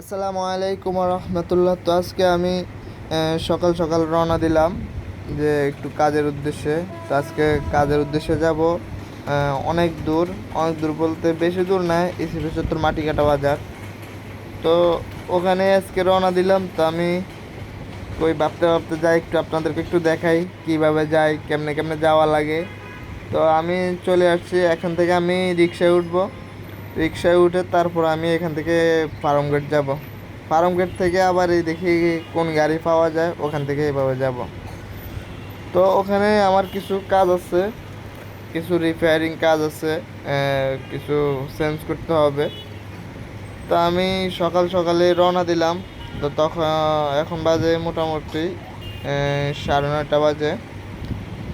আসসালামু আলাইকুম রহমতুল্লাহ তো আজকে আমি সকাল সকাল রওনা দিলাম যে একটু কাজের উদ্দেশ্যে। তো আজকে কাজের উদ্দেশ্যে যাব অনেক দূর। অনেক দূর বলতে বেশি দূর নয় ইসিপি চত্বর মাটিকাটা বাজার। তো ওখানে আজকে রওনা দিলাম। তো আমি কই ভাবতে ভাবতে যাই, একটু আপনাদেরকে একটু দেখাই কীভাবে যাই, কেমনে কেমনে যাওয়া লাগে। তো আমি চলে আসছি, এখান থেকে আমি রিক্সায় উঠবো। রিক্সায় উঠে তারপর আমি এখান থেকে ফার্ম গেট যাব। ফার্ম গেট থেকে আবার এই দেখি কোন গাড়ি পাওয়া যায়, ওখান থেকে এভাবে যাব। তো ওখানে আমার কিছু কাজ আছে, কিছু রিপেয়ারিং কাজ আছে কিছু চেঞ্জ করতে হবে। তো আমি সকাল সকালে রওনা দিলাম। তো তখন, এখন বাজে মোটামুটি সাড়ে নয়টা বাজে।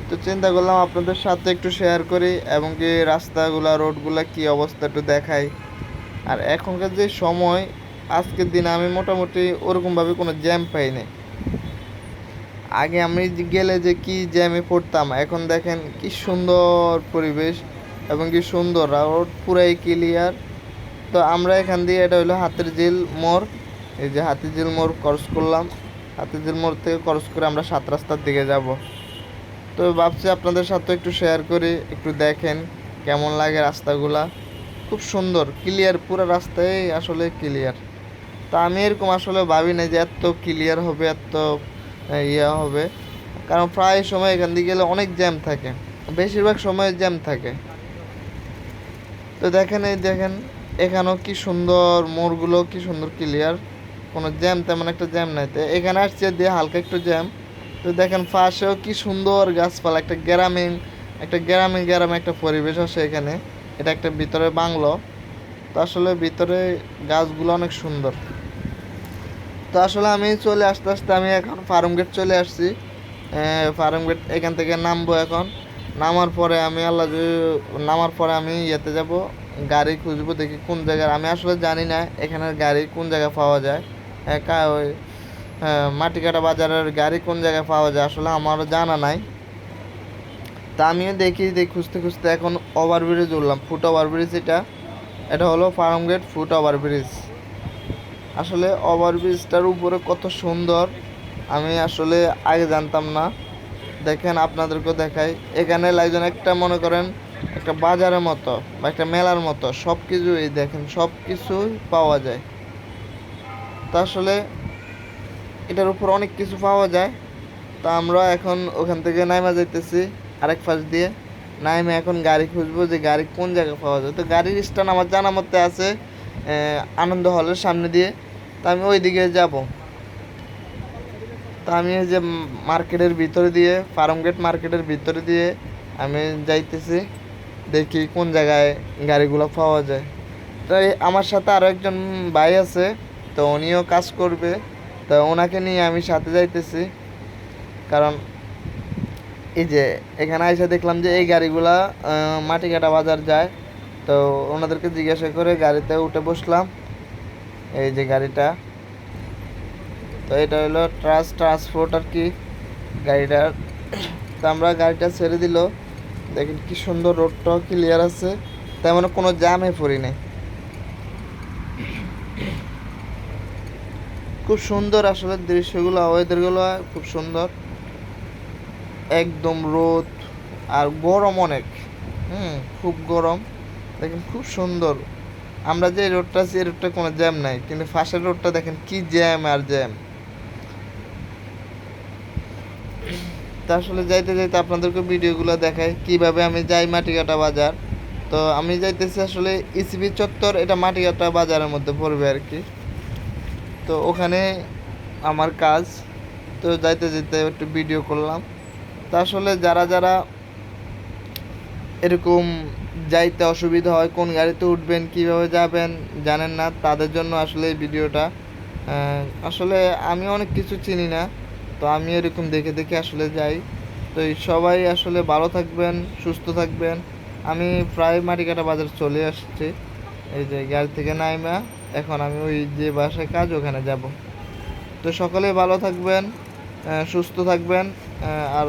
তো চিন্তা করলাম আপনাদের সাথে একটু শেয়ার করি এবং কি রাস্তাগুলা, রোডগুলা কি অবস্থা একটু দেখাই। আর এখনকার যে সময়, আজকের দিনে আমি মোটামুটি ওরকমভাবে কোনো জ্যাম পাইনি আগে আমি গেলে যে কি জ্যামে পড়তাম, এখন দেখেন কি সুন্দর পরিবেশ এবং কি সুন্দর রোড পুরাই ক্লিয়ার তো আমরা এখান দিয়ে, এটা হলো হাতের ঝিল মোড়। এই যে হাতির ঝিল মোড় ক্রস করলাম। হাতির ঝিল মোড় থেকে ক্রস করে আমরা সাত রাস্তার দিকে যাব। তো ভাবছি আপনাদের সাথে একটু শেয়ার করি, একটু দেখেন কেমন লাগে রাস্তাগুলা। খুব সুন্দর ক্লিয়ার পুরো রাস্তায় আসলে ক্লিয়ার তা আমি এরকম আসলে ভাবি না যে এত ক্লিয়ার হবে, এত ইয়ে হবে। কারণ প্রায় সময় এখান দিয়ে গেলে অনেক জ্যাম থাকে, বেশিরভাগ সময় জ্যাম থাকে। তো দেখেন এই দেখেন, এখানেও কি সুন্দর, মোড়গুলো কি সুন্দর ক্লিয়ার কোনো জ্যাম তেমন একটা জ্যাম নাই। তো এখানে আসছে দিয়ে হালকা একটু জ্যাম তো দেখেন পাশেও কি সুন্দর গাছপালা, একটা গ্রামীণ একটা গ্রামীণ গ্রামে একটা পরিবেশ আছে এখানে। এটা একটা ভিতরে বাংলো। তো আসলে ভিতরে গাছগুলো অনেক সুন্দর। তো আসলে আমি চলে আসতে আসতে আমি এখন ফার্ম গেট চলে আসছি। ফার্ম গেট এখান থেকে নামবো এখন। নামার পরে আমি আল্লাহ নামার পরে আমি ইয়েতে যাব, গাড়ি খুঁজবো, দেখি কোন জায়গায়। আমি আসলে জানি না এখানের গাড়ি কোন জায়গায় পাওয়া যায়। একা ওই মাটিকাটা বাজারের গাড়ি কোন জায়গায় পাওয়া যায় আসলে আমারও জানা নাই। তা আমিও দেখি, যে খুঁজতে খুঁজতে এখন ওভারব্রিজ উঠলাম। ফুট ওভারব্রিজ এটা এটা হলো ফার্ম গেট ফুট ওভারব্রিজ আসলে ওভারব্রিজটার উপরে কত সুন্দর, আমি আসলে আগে জানতাম না। দেখেন আপনাদেরকেও দেখাই, এখানে লাইজন একটা মনে করেন একটা বাজারের মতো বা একটা মেলার মতো সব কিছুই দেখেন সব কিছুই পাওয়া যায়। তা আসলে এটার উপর অনেক কিছু পাওয়া যায়। তা আমরা এখন ওখান থেকে নাইমা যাইতেছি আরেক পাশ দিয়ে। নাইমে এখন গাড়ি খুঁজবো যে গাড়ি কোন জায়গায় পাওয়া যায়। তো গাড়ির স্ট্যান্ড আমার জানা মতে আছে আনন্দ হলের সামনে দিয়ে। তা আমি ওই দিকে যাব। তা আমি যে মার্কেটের ভিতরে দিয়ে, ফার্ম গেট মার্কেটের ভিতরে দিয়ে আমি যাইতেছি। দেখি কোন জায়গায় গাড়িগুলো পাওয়া যায়। তো আমার সাথে আরও একজন ভাই আছে, তো উনিও কাজ করবে। তো ওনাকে নিয়ে আমি সাথে যাইতেছি। কারণ এই যে এখানে এসে দেখলাম যে এই গাড়িগুলা আহ, মাটিকাটা বাজার যায়। তো ওনাদেরকে জিজ্ঞাসা করে গাড়িতে উঠে বসলাম। এই যে গাড়িটা। তো এটা হলো ট্রাস ট্রান্সপোর্ট আর কি গাড়িটার তো আমরা গাড়িটা ছেড়ে দিল। দেখেন কি সুন্দর রোডটাও ক্লিয়ার আছে। তেমন কোনো জ্যামে পড়ি নাই। খুব সুন্দর আসলে দৃশ্যগুলো ওয়েদারগুলো খুব সুন্দর। একদম রোদ আর গরম অনেক। হুম, খুব গরম। দেখেন খুব সুন্দর। আমরা যে রোডটা আছি এই রোডটা কোনো জ্যাম নাই, কিন্তু ফাঁসের রোডটা দেখেন কি জ্যাম আর জ্যাম। তা আসলে যাইতে যাইতে আপনাদেরকে ভিডিওগুলো দেখাই, কীভাবে আমি যাই মাটিকাটা বাজার। তো আমি যাইতেছি আসলে ইসিবি চত্বর, এটা মাটিকাটা বাজারের মধ্যে পড়বে আর কি। তো ওখানে আমার কাজ, তো যাইতে যেতে একটু ভিডিও করলাম। তা আসলে যারা যারা এরকম যাইতে অসুবিধা হয়, কোন গাড়িতে উঠবেন, কীভাবে যাবেন জানেন না, তাদের জন্য আসলে এই ভিডিওটা আসলে আমি অনেক কিছু চিনি না, তো আমি এরকম দেখে দেখে আসলে যাই। তো এই সবাই আসলে ভালো থাকবেন, সুস্থ থাকবেন। আমি প্রায় মাটিকাটা বাজার চলে আসছি। এই যে গাড়ি থেকে নাইমা এখন আমি ওই যে বাসায় কাজ, ওখানে যাব। তো সকলে ভালো থাকবেন সুস্থ থাকবেন আর